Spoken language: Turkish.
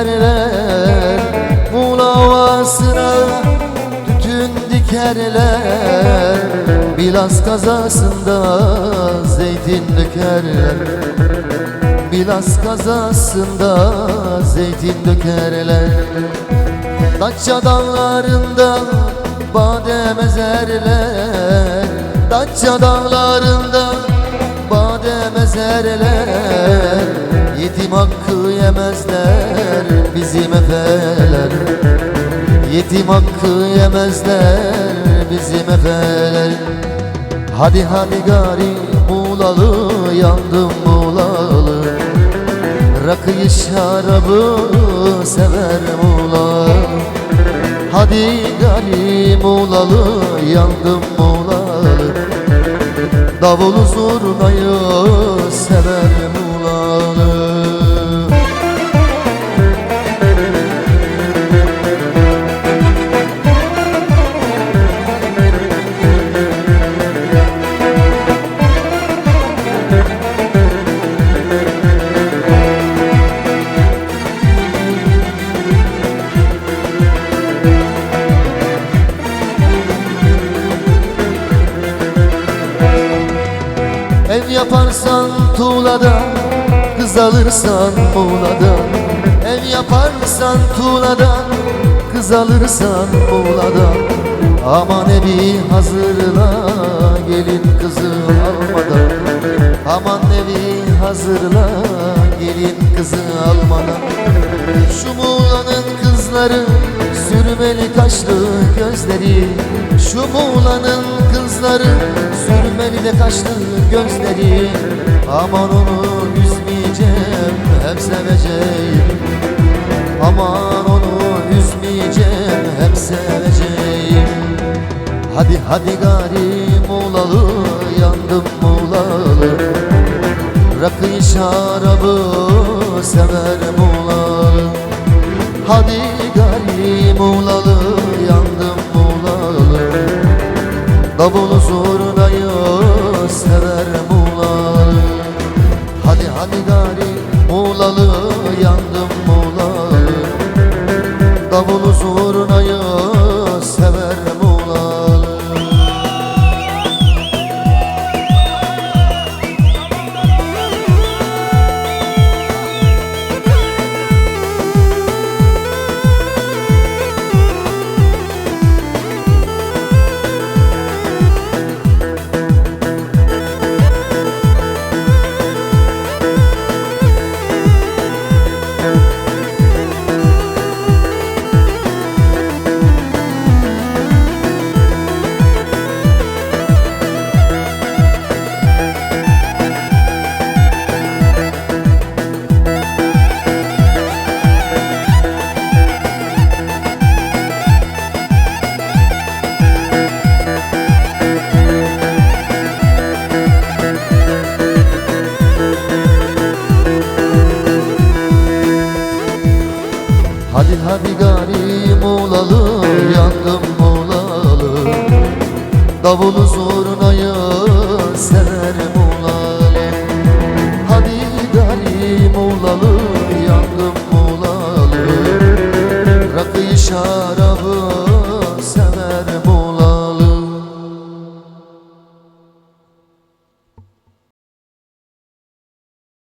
dikerler Muğla Ovası'na tütün dikerler. Bilas kazasında zeytin dökerler. Bilas kazasında zeytin dökerler. Datça dağlarında badem ezerler. Datça dağlarında badem ezerler Yetim hakkı yemezler bizim efeler. Yetim hakkı yemezler bizim efeler. Hadi hadi gari Muğlalı yandım Muğlalı. Rakıyı şarabı sever Muğla Hadi gari Muğlalı yandım Muğlalı. Davulu zurnayı sever Muğlalı yaparsan tuğlada Kız alırsan Muğla'dan Ev yaparsan tuğladan Kız alırsan Muğla'dan Aman evi hazırla Gelin kızı almadan Aman evi hazırla Gelin kızı almadan Şu Muğla'nın kızları Sürmeli kaşlı gözleri Şu Muğla'nın kızları Sürmeli de kaşlı gözleri Aman onu üzmeyeceğim Hep seveceğim. Aman onu üzmeyeceğim Hep seveceğim. Hadi hadi gari Muğlalı Yandım Muğlalı Rakı şarabı sever Muğlalı Hadi gari Muğlalı yandım Muğlalı Davulu Muğlalı yandım Muğlalı Davulu zurnayı sever Muğlalı Hadi gari Muğlalı